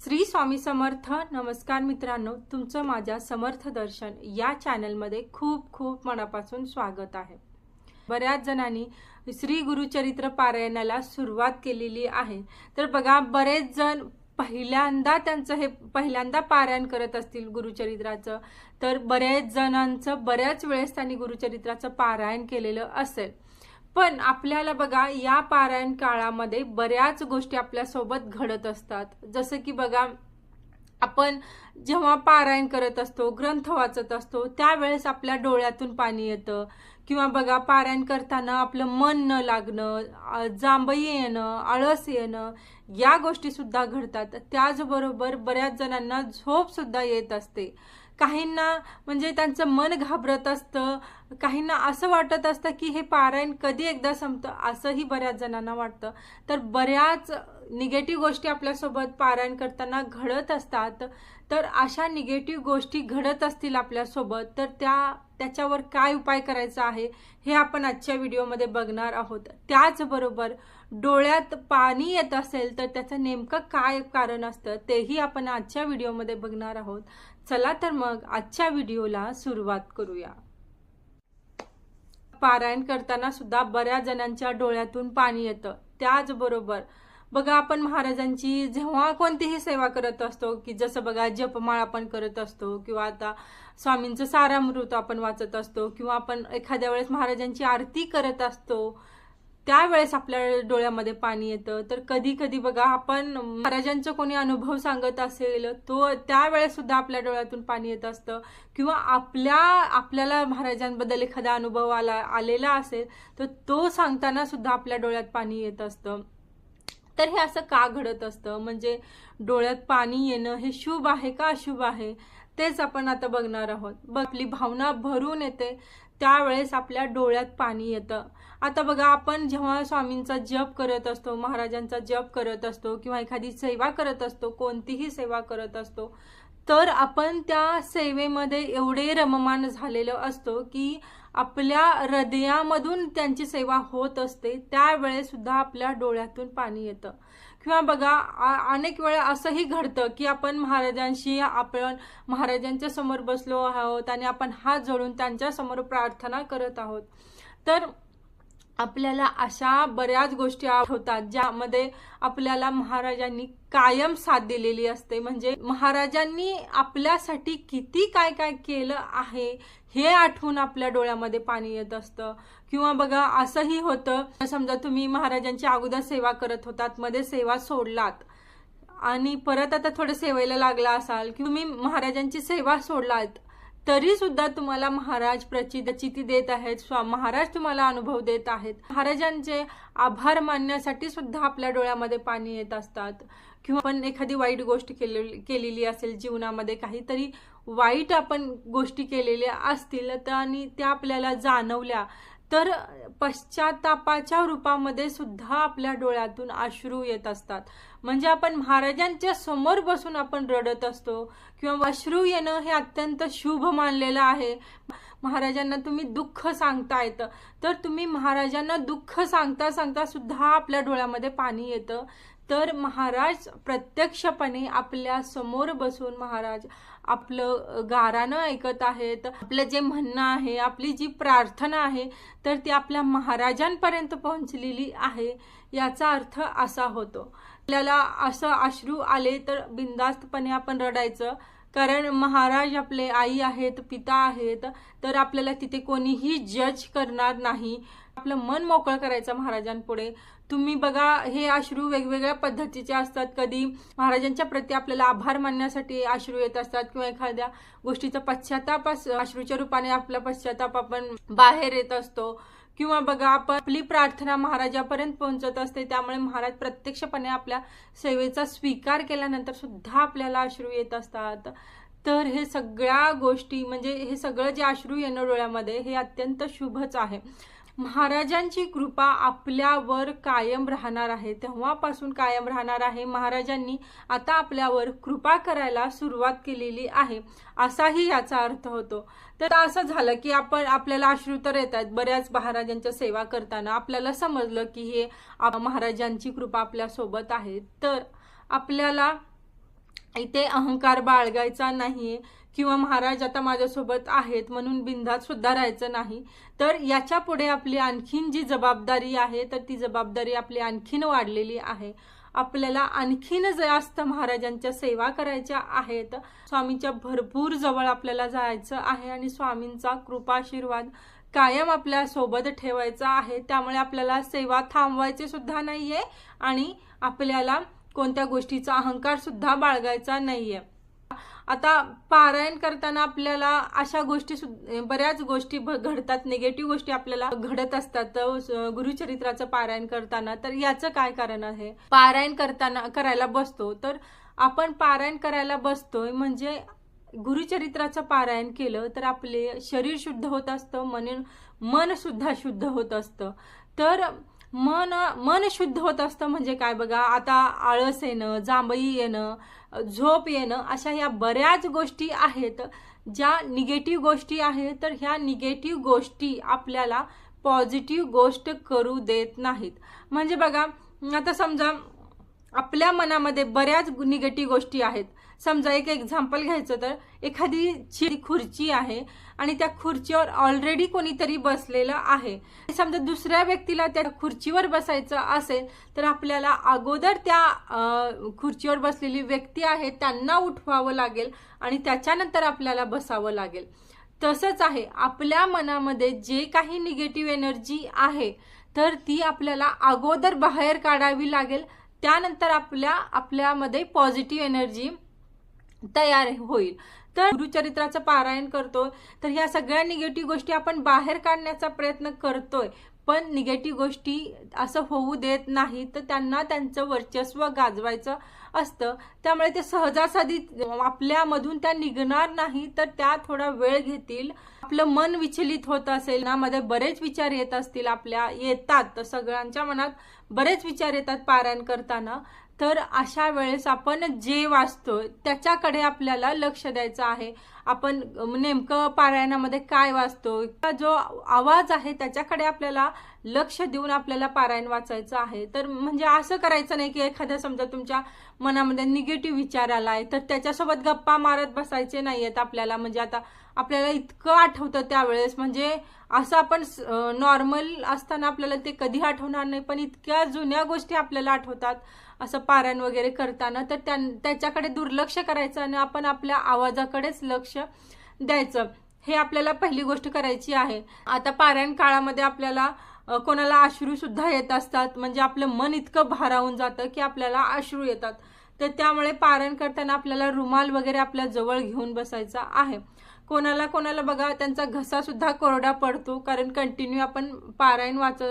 श्री स्वामी समर्थ नमस्कार मित्रांनो. तुमचं माझ्या समर्थ दर्शन या चॅनलमध्ये खूप खूप मनापासून स्वागत आहे. बऱ्याच जणांनी श्री गुरुचरित्र पारायणाला सुरुवात केलेली आहे. तर बघा बरेच जण पहिल्यांदा त्यांचं हे पहिल्यांदा पारायण करत असतील गुरुचरित्राचं तर बऱ्याच जणांचं बऱ्याच वेळेस त्यांनी गुरुचरित्राचं पारायण केलेलं असेल. पण आपल्याला बघा या पारायण काळामध्ये बऱ्याच गोष्टी आपल्यासोबत घडत असतात. जसं की बघा आपण जेव्हा पारायण करत असतो ग्रंथ वाचत असतो त्यावेळेस आपल्या डोळ्यातून पाणी येतं. किंवा बघा पारायण करताना आपलं मन न लागणं जांभई येणं आळस येणं या गोष्टी सुद्धा घडतात. त्याचबरोबर बऱ्याच जणांना झोप सुद्धा येत असते. काहींना म्हणजे त्यांचं मन घाबरत असतं काहींना असं वाटत असतं की हे पारायण कधी एकदा संपतं असंही बऱ्याच जणांना वाटतं. तर बऱ्याच निगेटिव्ह गोष्टी आपल्यासोबत पारायण करताना घडत असतात. तर अशा निगेटिव्ह गोष्टी घडत असतील आपल्यासोबत तर त्या त्याच्यावर काय उपाय करायचा आहे हे आपण आजच्या व्हिडिओमध्ये बघणार आहोत. त्याचबरोबर डोळ्यात पाणी येत असेल तर त्याचं नेमकं काय कारण असतं तेही आपण आजच्या व्हिडिओमध्ये बघणार आहोत. चला तर मग आजच्या व्हिडिओला सुरुवात करूया. पारायण करताना सुद्धा बऱ्याच जणांच्या डोळ्यातून पाणी येतं. त्याचबरोबर बघा आपण महाराजांची जेव्हा कोणतीही सेवा करत असतो की जसं बघा जपमाळ आपण करत असतो किंवा आता स्वामींचं सारामृत आपण वाचत असतो किंवा आपण एखाद्या वेळेस महाराजांची आरती करत असतो त्यावेळेस आपल्या डोळ्यामध्ये पाणी येतं. तर कधी कधी बघा आपण महाराजांचा कोणी अनुभव सांगत असेल तो त्यावेळेस सुद्धा आपल्या डोळ्यातून पाणी येत असतं. किंवा आपल्या आपल्याला महाराजांबद्दल एखादा अनुभव आला आलेला असेल तर तो सांगताना सुद्धा आपल्या डोळ्यात पाणी येत असतं. तर हे असं का घडत असतं? म्हणजे डोळ्यात पाणी येणं हे शुभ आहे का अशुभ आहे? तेच आपण आता बघणार आहोत. आपली भावना भरून येते. त्यावेळेस आपल्या डोळ्यात पाणी येतं. आता बघा आपण जेव्हा स्वामींचा जप करत असतो महाराजांचा जप करत असतो किंवा एखादी सेवा करत असतो कोणतीही सेवा करत असतो तर आपण त्या सेवेमध्ये एवढे रममान झालेलं असतो की आपल्या हृदयामधून त्यांची सेवा होत असते त्यावेळेस सुद्धा आपल्या डोळ्यातून पाणी येतं. किंवा बघा अनेक वेळा असंही घडतं की आपण महाराजांशी आपण महाराजांच्या समोर बसलो आहोत आणि आपण हात जोडून त्यांच्यासमोर प्रार्थना करत आहोत. तर आपल्याला अशा बऱ्याच गोष्टी आठवतात ज्यामध्ये आपल्याला महाराजांनी कायम साथ दिलेली असते. म्हणजे महाराजांनी आपल्यासाठी किती काय काय केलं आहे हे आठवून आपल्या डोळ्यामध्ये पाणी येत असतं. किंवा बघा असंही होतं. समजा तुम्ही महाराजांची अगोदर सेवा करत होतात मध्ये सेवा सोडलात. आणि परत आता थोडं सेवेला लागला असाल. की तुम्ही महाराजांची सेवा सोडलात. तरी सुद्धा तुम्हाला महाराज प्रचिती देत आहेत स्वा महाराज तुम्हाला अनुभव देत आहेत. महाराजांचे आभार मानण्यासाठी सुद्धा आपल्या डोळ्यामध्ये पाणी येत असतात. किंवा आपण एखादी वाईट गोष्ट केलेली असेल जीवनामध्ये काहीतरी वाईट आपण गोष्टी केलेल्या असतील तर आणि त्या आपल्याला जाणवल्या तर पश्चातापाच्या रूपामध्ये सुद्धा आपल्या डोळ्यातून अश्रू येत असतात. म्हणजे आपण महाराजांच्या समोर बसून आपण रडत असतो. किंवा अश्रू येणं हे अत्यंत शुभ मानलेलं आहे. महाराजांना तुम्ही दुःख सांगता येतं तर तुम्ही महाराजांना दुःख सांगता सांगता सुद्धा आपल्या डोळ्यामध्ये पाणी येतं. तर महाराज प्रत्यक्षपणे आपल्यासमोर बसून महाराज आपलं गारानं ऐकत आहेत. आपलं जे म्हणणं आहे आपली जी प्रार्थना आहे तर ती आपल्या महाराजांपर्यंत पोहोचलेली आहे याचा अर्थ असा होतो. आपल्याला असं अश्रू आले तर बिंदास्तपणे आपण रडायचं. कारण महाराज आपले आई आहेत पिता आहेत तर आपल्याला तिथे कोणीही जज करणार नाही. आपलं मन मोकळं करायचं महाराजांपुढे. तुम्ही बघा हे अश्रू वेगवेगळ्या पद्धतीचे असतात. कधी महाराजांच्या प्रती आपल्याला आभार मानण्यासाठी अश्रू येत असतात किंवा एखाद्या गोष्टीचा पश्चाताप अश्रूच्या रूपाने आपला पश्चाताप आपण बाहेर येत असतो. किंवा बघा आपण आपली प्रार्थना महाराजापर्यंत पोहोचत असते त्यामुळे महाराज प्रत्यक्षपणे आपल्या सेवेचा स्वीकार केल्यानंतर सुद्धा आपल्याला अश्रू येत असतात. तर हे सगळ्या गोष्टी म्हणजे हे सगळं जे अश्रू येणं डोळ्यामध्ये हे अत्यंत शुभच आहे. महाराजांची कृपा आपल्यावर कायम राहणार आहे. तेव्हापासून कायम राहणार आहे. महाराजांनी आता आपल्यावर कृपा करायला सुरुवात केलेली आहे. असाही याचा अर्थ होतो. तर असं झालं की आपण आपल्याला अश्रू तर येतात. बऱ्याच महाराजांच्या सेवा करताना आपल्याला समजलं की हे महाराजांची कृपा आपल्यासोबत आहे. तर आपल्याला इथे अहंकार बाळगायचा नाहीये. किंवा महाराज आता माझ्यासोबत आहेत म्हणून बिंधात सुद्धा राहायचं नाही तर याच्यापुढे आपली आणखीन जी जबाबदारी आहे तर ती जबाबदारी आपली आणखीन वाढलेली आहे. आपल्याला आणखीन जास्त महाराजांच्या सेवा करायच्या आहेत. स्वामींच्या भरपूर जवळ आपल्याला जायचं आहे आणि स्वामींचा कृपाशीर्वाद कायम आपल्यासोबत ठेवायचा आहे. त्यामुळे आपल्याला सेवा थांबवायची सुद्धा नाहीये आणि आपल्याला कोणत्या गोष्टीचा अहंकार सुद्धा बाळगायचा नाहीये. आता पारायण करताना आपल्याला अशा गोष्टी बऱ्याच गोष्टी घडतात. निगेटिव्ह गोष्टी आपल्याला घडत असतात. गुरुचरित्राचं पारायण करताना तर याचं काय कारण आहे? पारायण करताना करायला बसतो. तर आपण पारायण करायला बसतोय म्हणजे गुरुचरित्राचं पारायण केलं तर आपले शरीर शुद्ध होत असतं मन मन सुद्धा शुद्ध होत असतं. तर मन मन शुद्ध होत असतं म्हणजे काय बघा आता आळस येणं जांभई येणं झोप येणं अशा ह्या बऱ्याच गोष्टी आहेत. ज्या निगेटिव्ह गोष्टी आहेत तर ह्या निगेटिव्ह गोष्टी आपल्याला पॉझिटिव्ह गोष्ट करू देत नाहीत. म्हणजे बघा आता समजा आपल्या मनामध्ये बऱ्याच निगेटिव्ह गोष्टी आहेत. समजा एक एक्झाम्पल घ्यायचं तर एखादी ची खुर्ची आहे आणि त्या खुर्चीवर ऑलरेडी कोणीतरी बसलेलं आहे. समजा दुसऱ्या व्यक्तीला त्या खुर्चीवर बसायचं असेल तर आपल्याला अगोदर त्या खुर्चीवर बसलेली व्यक्ती आहे त्यांना उठवावं लागेल आणि त्याच्यानंतर आपल्याला बसावं लागेल. तसंच आहे आपल्या मनामध्ये जे काही निगेटिव्ह एनर्जी आहे तर ती आपल्याला अगोदर बाहेर काढावी लागेल. त्यानंतर आपल्या आपल्यामध्ये पॉझिटिव्ह एनर्जी तयार होईल. तर गुरुचरित्राचं पारायण करतो तर ह्या सगळ्या निगेटिव्ह गोष्टी आपण बाहेर काढण्याचा प्रयत्न करतोय. पण निगेटिव्ह गोष्टी असं होऊ देत नाही. तर त्यांना त्यांचं वर्चस्व गाजवायचं असतं. त्यामुळे ते सहजासहजी आपल्यामधून त्या निघणार नाही तर त्या थोडा वेळ घेतील. आपलं मन विचलित होत असेल ना मध्ये बरेच विचार येत असतील आपल्या येतात. तर सगळ्यांच्या मनात बरेच विचार येतात पारायण करताना. तर अशा वेळेस आपण जे वाचतो त्याच्याकडे आपल्याला लक्ष द्यायचं आहे. आपण नेमकं पारायणामध्ये काय वाचतो जो आवाज आहे त्याच्याकडे आपल्याला लक्ष देऊन आपल्याला पारायण वाचायचं आहे. तर म्हणजे असं करायचं नाही की एखाद्या समजा तुमच्या मनामध्ये निगेटिव्ह विचार आलाय तर त्याच्यासोबत गप्पा मारत बसायचे नाही आहेत आपल्याला. म्हणजे आता आपल्याला इतकं आठवतं त्यावेळेस. म्हणजे असं आपण नॉर्मल असताना आपल्याला ते कधी आठवणार नाही पण इतक्या जुन्या गोष्टी आपल्याला आठवतात. असं पारायण वगैरे करताना तर त्या त्याच्याकडे दुर्लक्ष करायचं आणि आपण आपल्या आवाजाकडेच लक्ष द्यायचं. हे आपल्याला पहिली गोष्ट करायची आहे. आता पारायण काळामध्ये आपल्याला कोणाला अश्रू सुद्धा येत असतात. म्हणजे आपलं मन इतकं भारावून जातं की आपल्याला अश्रू येतात. तर त्यामुळे पारायण करताना आपल्याला रुमाल वगैरे आपल्या जवळ घेऊन बसायचा आहे. कोणाला कोणाला बघा त्यांचा घसा सुद्धा कोरडा पडतो. कारण कंटिन्यू आपण पारायण वाच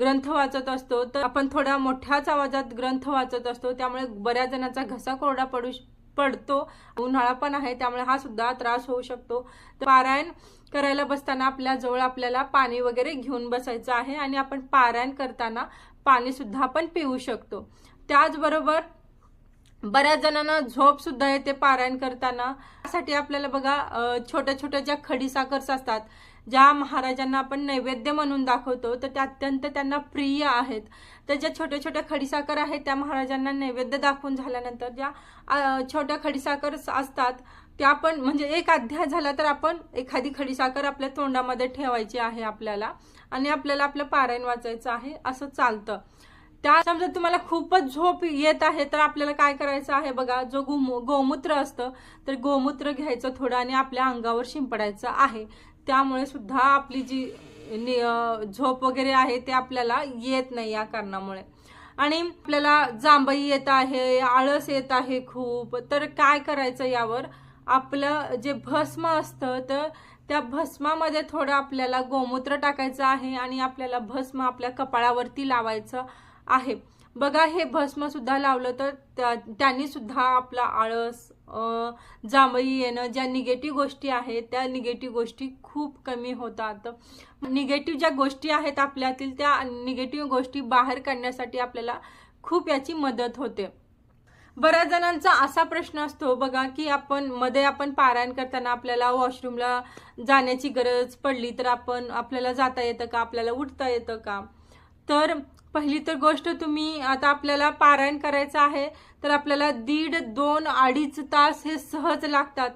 ग्रंथ वाचत असतो. तर आपण थोड्या मोठ्याच आवाजात ग्रंथ वाचत असतो. त्यामुळे बऱ्याच जणांचा घसा कोरडा पडू पडतो. उन्हाळा पण आहे त्यामुळे हा सुद्धा त्रास होऊ शकतो. तर पारायण करायला बसताना आपल्या जवळ आपल्याला पाणी वगैरे घेऊन बसायचं आहे आणि आपण पारायण करताना पाणीसुद्धा आपण पिऊ शकतो. त्याचबरोबर बऱ्याच जणांना झोप सुद्धा येते पारायण करताना. त्यासाठी आपल्याला बघा छोट्या छोट्या ज्या खडीसाखर्स असतात ज्या महाराजांना आपण नैवेद्य म्हणून दाखवतो तर त्या अत्यंत त्यांना प्रिय आहेत. तर ज्या छोट्या छोट्या खडीसाखर आहेत त्या महाराजांना नैवेद्य दाखवून झाल्यानंतर ज्या छोट्या खडीसाखर असतात त्या पण म्हणजे एक अध्याय झाला तर आपण एखादी खडीसाखर आपल्या तोंडामध्ये ठेवायची आहे आपल्याला आणि आपल्याला आपलं पारायण वाचायचं आहे असं चालतं. त्या समजा तुम्हाला खूपच झोप येत आहे तर आपल्याला काय करायचं आहे बघा जो गोमू गोमूत्र असतं तर गोमूत्र घ्यायचं थोडं आणि आपल्या अंगावर शिंपडायचं आहे. त्यामुळे सुद्धा आपली जी नि- झोप वगैरे आहे ते आपल्याला येत नाही या कारणामुळे. आणि आपल्याला जांभई येत आहे आळस येत आहे खूप तर काय करायचं यावर? आपलं जे भस्म असतं तर त्या भस्मामध्ये थोडं आपल्याला गोमूत्र टाकायचं आहे आणि आपल्याला भस्म आपल्या कपाळावरती लावायचं आहे. बघा हे भस्म सुद्धा लावलं तर त्या- त्यांनी सुद्धा आपला आळस जांभळी येणं ज्या निगेटिव्ह गोष्टी आहेत त्या निगेटिव्ह गोष्टी खूप कमी होतात. निगेटिव्ह ज्या गोष्टी आहेत आपल्यातील त्या निगेटिव्ह गोष्टी बाहेर काढण्यासाठी आपल्याला खूप याची मदत होते. बऱ्याच जणांचा असा प्रश्न असतो बघा की आपण मध्ये आपण पारायण करताना आपल्याला वॉशरूमला जाण्याची गरज पडली तर आपण आपल्याला जाता येतं का? आपल्याला उठता येतं का? तर पहिली तर गोष्ट तुम्ही आता आपल्याला पारायण करायचं आहे तर आपल्याला दीड दोन अडीच तास हे सहज लागतात.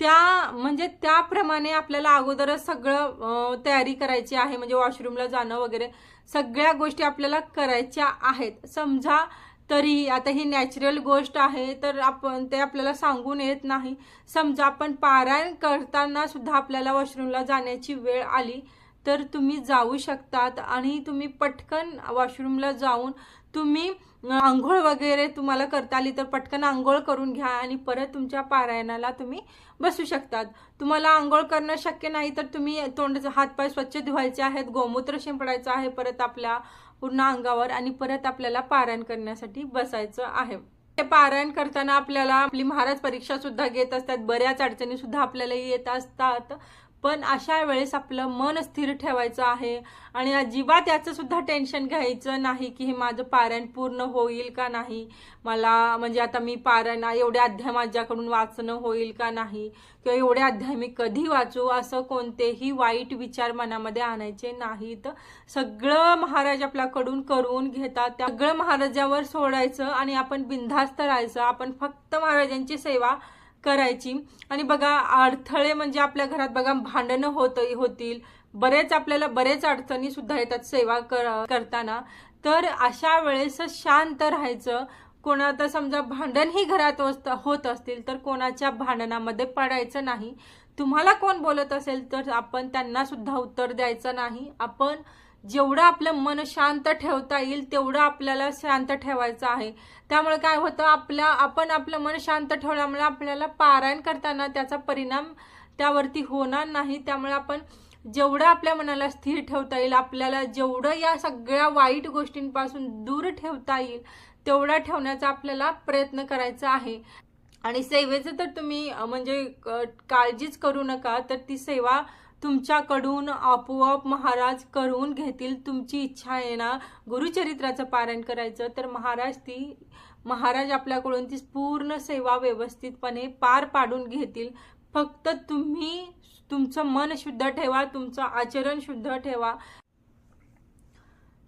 त्या म्हणजे त्याप्रमाणे आपल्याला अगोदरच सगळं तयारी करायची आहे म्हणजे वॉशरूमला जाणं वगैरे सगळ्या गोष्टी आपल्याला करायच्या आहेत. समजा तरी आता ही नॅचरल गोष्ट आहे तर आपण ते आपल्याला सांगून येत नाही. समजा आपण पारायण करताना सुद्धा आपल्याला वॉशरूमला जाण्याची वेळ आली तर तुम्ही जाऊ शकतात आणि तुम्ही पटकन वॉशरूमला जाऊन तुम्ही आंघोळ वगैरे तुम्हाला करता आली तर पटकन आंघोळ करून घ्या आणि परत तुमच्या पारायणाला तुम्ही बसू शकतात. तुम्हाला आंघोळ करणं शक्य नाही तर तुम्ही तोंड हातपाय स्वच्छ धुवायचे आहेत गोमूत्र शिंपडायचं आहे परत आपल्या पूर्ण अंगावर आणि परत आपल्याला पारायण करण्यासाठी बसायचं आहे. ते पारायण करताना आपल्याला आपली महाराज परीक्षा सुद्धा घेत असतात. बऱ्याच अडचणी सुद्धा आपल्याला येत असतात. पण अशा वेळेस आपलं मन स्थिर ठेवायचं आहे आणि अजिबात याचं सुद्धा टेन्शन घ्यायचं नाही की हे माझं पारायण पूर्ण होईल का नाही. मला म्हणजे आता मी पारायण एवढे अध्याय माझ्याकडून वाचणं होईल का नाही किंवा एवढे अध्याय मी कधी वाचू असं कोणतेही वाईट विचार मनामध्ये आणायचे नाहीत. सगळं महाराज आपल्याकडून करून घेतात. त्या सगळं महाराजावर सोडायचं आणि आपण बिनधास्त राहायचं. आपण फक्त महाराजांची सेवा करायची. आणि बघा अडथळे म्हणजे आपल्या घरात बघा भांडणं होत होतील. बरेच आपल्याला बरेच अडचणी सुद्धा येतात सेवा कर करताना. तर अशा वेळेस शांत राहायचं. कोणाचं समजा भांडणही घरात होत असतील तर कोणाच्या भांडणामध्ये पडायचं नाही. तुम्हाला कोण बोलत असेल तर आपण त्यांना सुद्धा उत्तर द्यायचं नाही. आपण जेवढं आपलं मन शांत ठेवता येईल तेवढं आपल्याला शांत ठेवायचं आहे. त्यामुळे काय होतं आपल्या आपण आपलं मन शांत ठेवल्यामुळे आपल्याला पारायण करताना त्याचा परिणाम त्यावरती होणार नाही. त्यामुळे आपण जेवढं आपल्या मनाला स्थिर ठेवता येईल आपल्याला जेवढं या सगळ्या वाईट गोष्टींपासून दूर ठेवता येईल तेवढा ठेवण्याचा आपल्याला प्रयत्न करायचा आहे. आणि सेवेचं तर तुम्ही म्हणजे काळजीच करू नका तर ती सेवा तुमच्याकडून आपोआप महाराज करून घेतील तुमची इच्छा आहे ना? गुरुचरित्राचं पारायण करायचं तर महाराज ती महाराज आपल्याकडून ती पूर्ण सेवा व्यवस्थितपणे पार पाडून घेतील. फक्त तुम्ही तुमचं मन शुद्ध ठेवा तुमचं आचरण शुद्ध ठेवा.